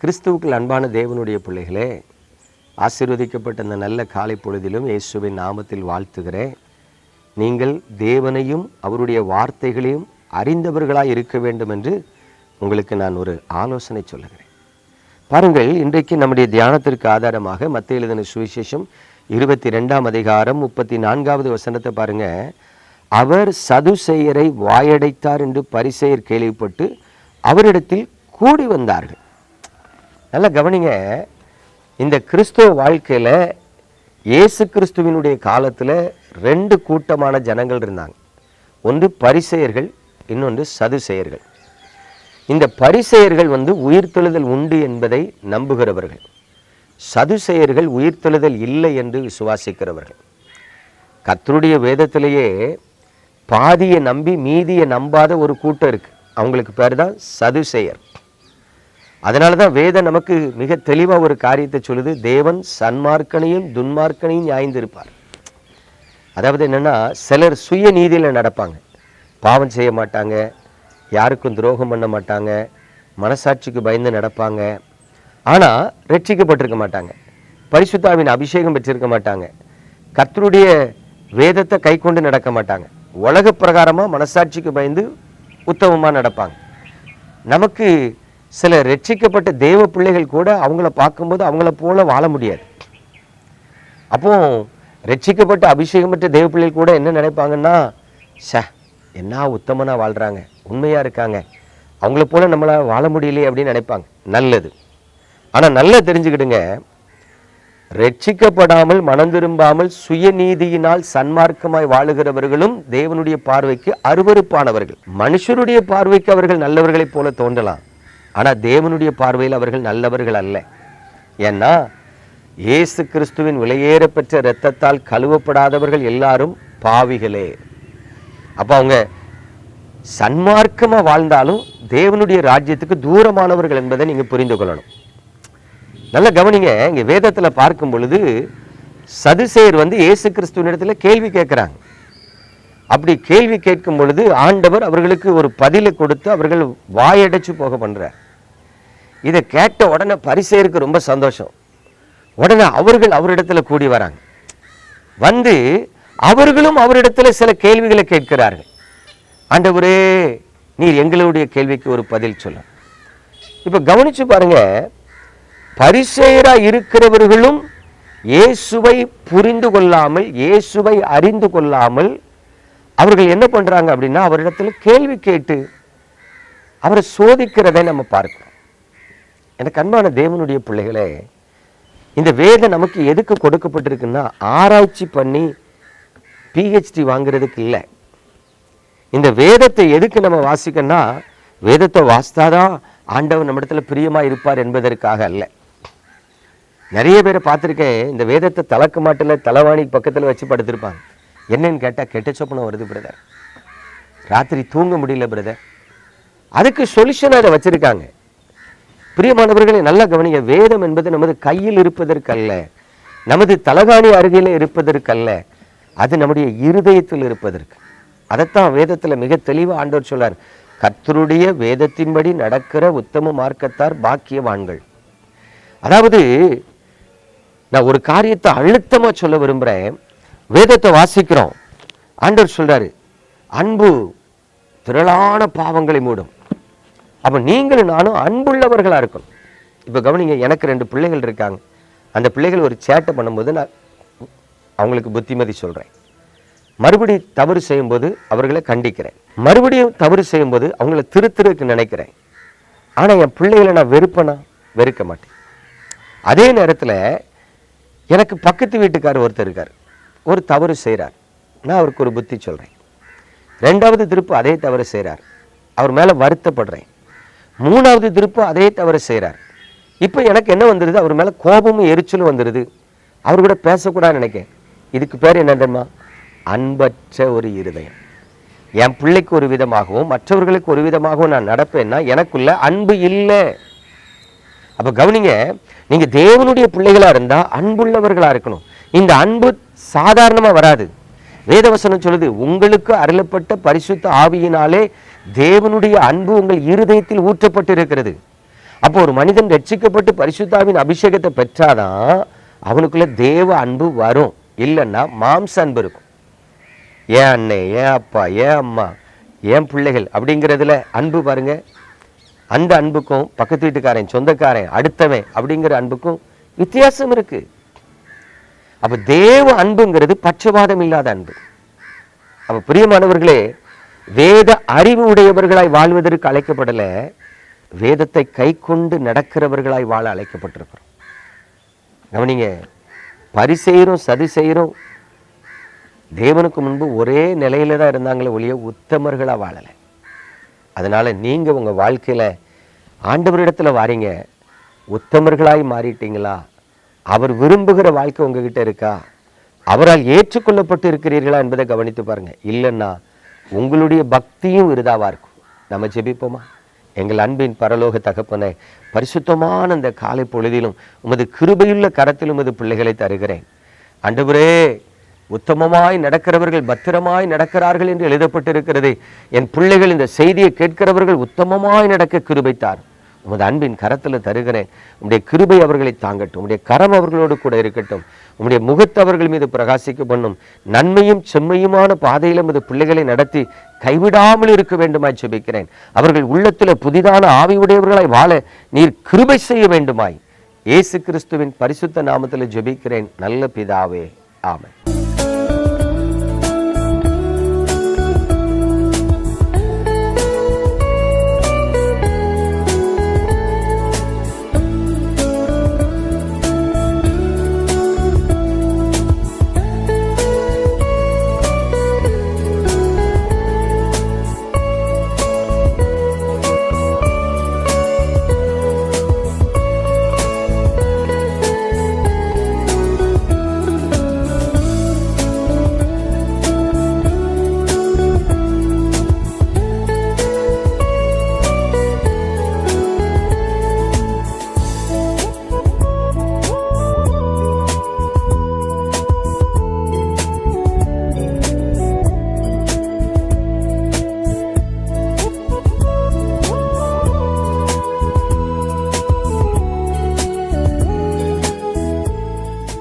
கிறிஸ்துவுக்குள் அன்பான தேவனுடைய பிள்ளைகளே ஆசீர்வதிக்கப்பட்ட இந்த நல்ல காலை பொழுதிலும் இயேசுவின் நாமத்தில் வாழ்த்துகிறேன். நீங்கள் தேவனையும் அவருடைய வார்த்தைகளையும் அறிந்தவர்களாக இருக்க வேண்டும் என்று உங்களுக்கு நான் ஒரு ஆலோசனை சொல்லுகிறேன். பாருங்கள் இன்றைக்கு நம்முடைய தியானத்திற்கு ஆதாரமாக மத்திய எழுதின சுவிசேஷம் இருபத்தி ரெண்டாம் அதிகாரம் முப்பத்தி நான்காவது வசனத்தை பாருங்கள் அவர் சதுசெயரை வாயடைத்தார் என்று பரிசெயர் கேள்விப்பட்டு அவரிடத்தில் கூடி வந்தார்கள். நல்லா கவனிங்க. இந்த கிறிஸ்துவ வாழ்க்கையில் இயேசு கிறிஸ்துவினுடைய காலத்தில் ரெண்டு கூட்டமான ஜனங்கள் இருந்தாங்க. ஒன்று பரிசெயர்கள் இன்னொன்று சதுசெயர்கள். இந்த பரிசெயர்கள் வந்து உயிர்த்தெழுதல் உண்டு என்பதை நம்புகிறவர்கள். சதுசெயர்கள் உயிர்த்தெழுதல் இல்லை என்று விசுவாசிக்கிறவர்கள். கத்தருடைய வேதத்திலேயே பாதியை நம்பி மீதியை நம்பாத ஒரு கூட்டம் இருக்கு. அவங்களுக்கு பேர் தான் சதுசெயர். அதனால தான் வேதம் நமக்கு மிக தெளிவாக ஒரு காரியத்தை சொல்லுது. தேவன் சன்மார்க்கனையும் துன்மார்க்கனையும் நியாய்ந்திருப்பார். அதாவது என்னென்னா சிலர் சுய நீதியில் நடப்பாங்க. பாவம் செய்ய மாட்டாங்க யாருக்கும் துரோகம் பண்ண மாட்டாங்க மனசாட்சிக்கு பயந்து நடப்பாங்க. ஆனால் ரட்சிக்கப்பட்டிருக்க மாட்டாங்க. பரிசுத்தாவின் அபிஷேகம் பெற்றிருக்க மாட்டாங்க. கத்தருடைய வேதத்தை கை கொண்டு நடக்க மாட்டாங்க. உலக பிரகாரமாக மனசாட்சிக்கு பயந்து உத்தமமாக நடப்பாங்க. நமக்கு சில ரட்சிக்கப்பட்ட தேவ பிள்ளைகள் கூட அவங்கள பார்க்கும்போது அவங்கள போல வாழ முடியாது. அப்போ ரட்சிக்கப்பட்ட அபிஷேகம் பெற்ற தேவ பிள்ளைகள் கூட என்ன நினைப்பாங்கன்னா ச என்ன உத்தமனாக வாழ்கிறாங்க உண்மையாக இருக்காங்க. அவங்கள போல நம்மளால் வாழ முடியலையே அப்படின்னு நினைப்பாங்க. நல்லது. ஆனால் நல்லா தெரிஞ்சுக்கிடுங்க. ரட்சிக்கப்படாமல் மனம் திரும்பாமல் சுயநீதியினால் சன்மார்க்கமாய் வாழுகிறவர்களும் தேவனுடைய பார்வைக்கு அருவருப்பானவர்கள். மனுஷருடைய பார்வைக்கு அவர்கள் நல்லவர்களைப் போல தோன்றலாம். ஆனால் தேவனுடைய பார்வையில் அவர்கள் நல்லவர்கள் அல்ல. ஏன்னா இயேசு கிறிஸ்துவின் விலையேற பெற்ற இரத்தத்தால் கழுவப்படாதவர்கள் எல்லாரும் பாவிகளே. அப்போ அவங்க சன்மார்க்கமாக வாழ்ந்தாலும் தேவனுடைய ராஜ்யத்துக்கு தூரமானவர்கள் என்பதை நீங்கள் புரிந்து கொள்ளணும். நல்ல கவனிங்க இங்கே வேதத்தில் பார்க்கும் பொழுது சதுசேர் வந்து இயேசு கிறிஸ்துவின் இடத்துல கேள்வி கேட்குறாங்க. அப்படி கேள்வி கேட்கும் பொழுது ஆண்டவர் அவர்களுக்கு ஒரு பதிலை கொடுத்து அவர்கள் வாயடைச்சு போக பண்ணுறார் இதை கேட்ட உடனே பரிசெயருக்கு ரொம்ப சந்தோஷம். உடனே அவர்கள் அவரிடத்துல கூடி வராங்க. வந்து அவர்களும் அவரிடத்துல சில கேள்விகளை கேட்கிறார்கள். ஆண்டவரே நீர் எங்களுடைய கேள்விக்கு ஒரு பதில் சொல்ல இப்போ கவனிச்சு பாருங்க. பரிசெயராக இருக்கிறவர்களும் இயேசுவை புரிந்து கொள்ளாமல் இயேசுவை அறிந்து கொள்ளாமல் அவர்கள் என்ன பண்றாங்க அப்படின்னா அவரிடத்துல கேள்வி கேட்டு அவரை சோதிக்கிறதை நம்ம பார்க்கணும். எனக்கு அன்பான தேவனுடைய பிள்ளைகளே இந்த வேதம் நமக்கு எதுக்கு கொடுக்கப்பட்டிருக்குன்னா ஆராய்ச்சி பண்ணி பிஹெச்டி வாங்குறதுக்கு இல்லை. இந்த வேதத்தை எதுக்கு நம்ம வாசிக்கணும்னா வேதத்தை வாசித்தாதான் ஆண்டவர் நம்மிடத்துல பிரியமா இருப்பார் என்பதற்காக அல்ல. நிறைய பேரை பார்த்துருக்கேன் இந்த வேதத்தை தலக்க மாட்டில் தலைவாணி பக்கத்தில் வச்சு படுத்திருப்பாங்க. என்னன்னு கேட்டால் கெட்ட சொப்பனம் வருது பிரதர் ராத்திரி தூங்க முடியல பிரதர் அதுக்கு சொல்யூஷன் அதை வச்சிருக்காங்க. பிரியமானவர்களை நல்லா கவனிங்க. வேதம் என்பது நமது கையில் இருப்பதற்கல்ல. நமது தலகாணி அருகில் இருப்பதற்கல்ல. அது நம்முடைய இருதயத்தில் இருப்பதற்கு. அதைத்தான் வேதத்தில் மிக தெளிவாக ஆண்டவர் சொல்லார் கர்த்தருடைய வேதத்தின்படி நடக்கிற உத்தம மார்க்கத்தார் பாக்கியவான்கள். அதாவது நான் ஒரு காரியத்தை அழுத்தமாக சொல்ல விரும்புகிறேன் வேதத்தை வாசிக்கிறோம். ஆண்டவர் சொல்றாரு அன்பு திரளான பாவங்களை மூடும். அப்போ நீங்களும் நானும் அன்புள்ளவர்களாக இருக்கணும். இப்போ கவனிங்க எனக்கு ரெண்டு பிள்ளைகள் இருக்காங்க. அந்த பிள்ளைகள் ஒரு சேட்டை பண்ணும்போது நான் அவங்களுக்கு புத்திமதி சொல்கிறேன் மறுபடி தவறு செய்யும்போது அவர்களை கண்டிக்கிறேன். மறுபடியும் தவறு செய்யும்போது அவங்கள திருத்திருக்கு நினைக்கிறேன். ஆனால் என் பிள்ளைகளை நான் வெறுப்பேனா? வெறுக்க மாட்டேன். அதே நேரத்தில் எனக்கு பக்கத்து வீட்டுக்கார் ஒருத்தர் இருக்கார். ஒரு தவறு செய்கிறார் நான் அவருக்கு ஒரு புத்தி சொல்கிறேன் ரெண்டாவது திருப்பு அதே தவறு செய்கிறார் அவர் மேலே வருத்தப்படுறேன். மூணாவது திருப்பு அதே தவறு செய்கிறார் இப்போ எனக்கு என்ன வந்துடுது அவர் மேலே கோபமும் எரிச்சலும் வந்துடுது அவர் கூட பேசக்கூடாதுன்னு நினைக்கிறேன் இதுக்கு பேர் என்ன தெரியுமா? அன்பற்ற ஒரு இருதயம். என் பிள்ளைக்கு ஒரு விதமாகவும் மற்றவர்களுக்கு ஒரு விதமாகவும் நான் நடப்பேன்னா எனக்குள்ள அன்பு இல்லை. அப்போ கவனிங்க நீங்கள் தேவனுடைய பிள்ளைகளாக இருந்தால் அன்புள்ளவர்களாக இருக்கணும். இந்த அன்பு சாதாரணமாக வராது. வேதவசனம் சொல்லுது உங்களுக்கு அருளப்பட்ட பரிசுத்த ஆவியினாலே தேவனுடைய அன்பு உங்கள் இருதயத்தில் ஊற்றப்பட்டிருக்கிறது. அப்போ ஒரு மனிதன் ரட்சிக்கப்பட்டு பரிசுத்தாவின் அபிஷேகத்தை பெற்றாதான் அவனுக்குள்ள தேவ அன்பு வரும். இல்லைன்னா மாம்ச அன்பு இருக்கும். ஏன் அண்ணே ஏன் அப்பா ஏன் அம்மா ஏன் பிள்ளைகள்? அப்படிங்கிறதுல அன்பு பாருங்க. அந்த அன்புக்கும் பக்கத்து வீட்டுக்காரன் சொந்தக்காரன் அடுத்தவன் அப்படிங்கிற அன்புக்கும் வித்தியாசம் இருக்குது அப்போ தேவ அன்புங்கிறது பட்சபாதம் இல்லாத அன்பு. அப்போ பிரியமானவர்களே வேத அறிவு உடையவர்களாய் வாழ்வதற்கு அழைக்கப்படல வேதத்தை கை கொண்டு நடக்கிறவர்களாய் வாழ அழைக்கப்பட்டிருக்கிறோம். கவனிங்க பரிசெயரும் சதி செய்கிறோம் தேவனுக்கு முன்பு ஒரே நிலையில தான் இருந்தாங்களே ஒழிய உத்தமர்களாக வாழலை. அதனால நீங்க உங்க வாழ்க்கையில ஆண்டவரிடத்துல வாரீங்க உத்தமர்களாய் மாறிட்டீங்களா? அவர் விரும்புகிற வாழ்க்கை உங்ககிட்ட இருக்கா? அவரால் ஏற்றுக்கொள்ளப்பட்டு இருக்கிறீர்களா என்பதை கவனித்து பாருங்க. இல்லைன்னா உங்களுடைய பக்தியும் விருதாவாக இருக்கும்? நம்ம ஜெபிப்போமா? எங்கள் அன்பின் பரலோக தகப்பனை பரிசுத்தமான இந்த காலை பொழுதிலும் உமது கிருபையுள்ள கரத்திலும் உமது பிள்ளைகளை தருகிறேன். அன்றுபுரே உத்தமமாய் நடக்கிறவர்கள் பத்திரமாய் நடக்கிறார்கள் என்று எழுதப்பட்டிருக்கிறது. என் பிள்ளைகள் இந்த செய்தியை கேட்கிறவர்கள் உத்தமமாய் நடக்க கிருபைத்தார் உமது அன்பின் கரத்தில் தருகிறேன். உம்முடைய கிருபை அவர்களை தாங்கட்டும். உம்முடைய கரம் அவர்களோடு கூட இருக்கட்டும். உம்முடைய முகத்து அவர்கள் மீது பிரகாசிக்க பண்ணும். நன்மையும் செம்மையுமான பாதையில் உமது பிள்ளைகளை நடத்தி கைவிடாமல் இருக்க வேண்டுமாய் ஜெபிக்கிறேன். அவர்கள் உள்ளத்தில் புதிதான ஆவியுடையவர்களாய் வாழ நீர் கிருபை செய்ய வேண்டுமாய். இயேசு கிறிஸ்துவின் பரிசுத்த நாமத்தில் ஜெபிக்கிறேன். நல்ல பிதாவே. ஆமை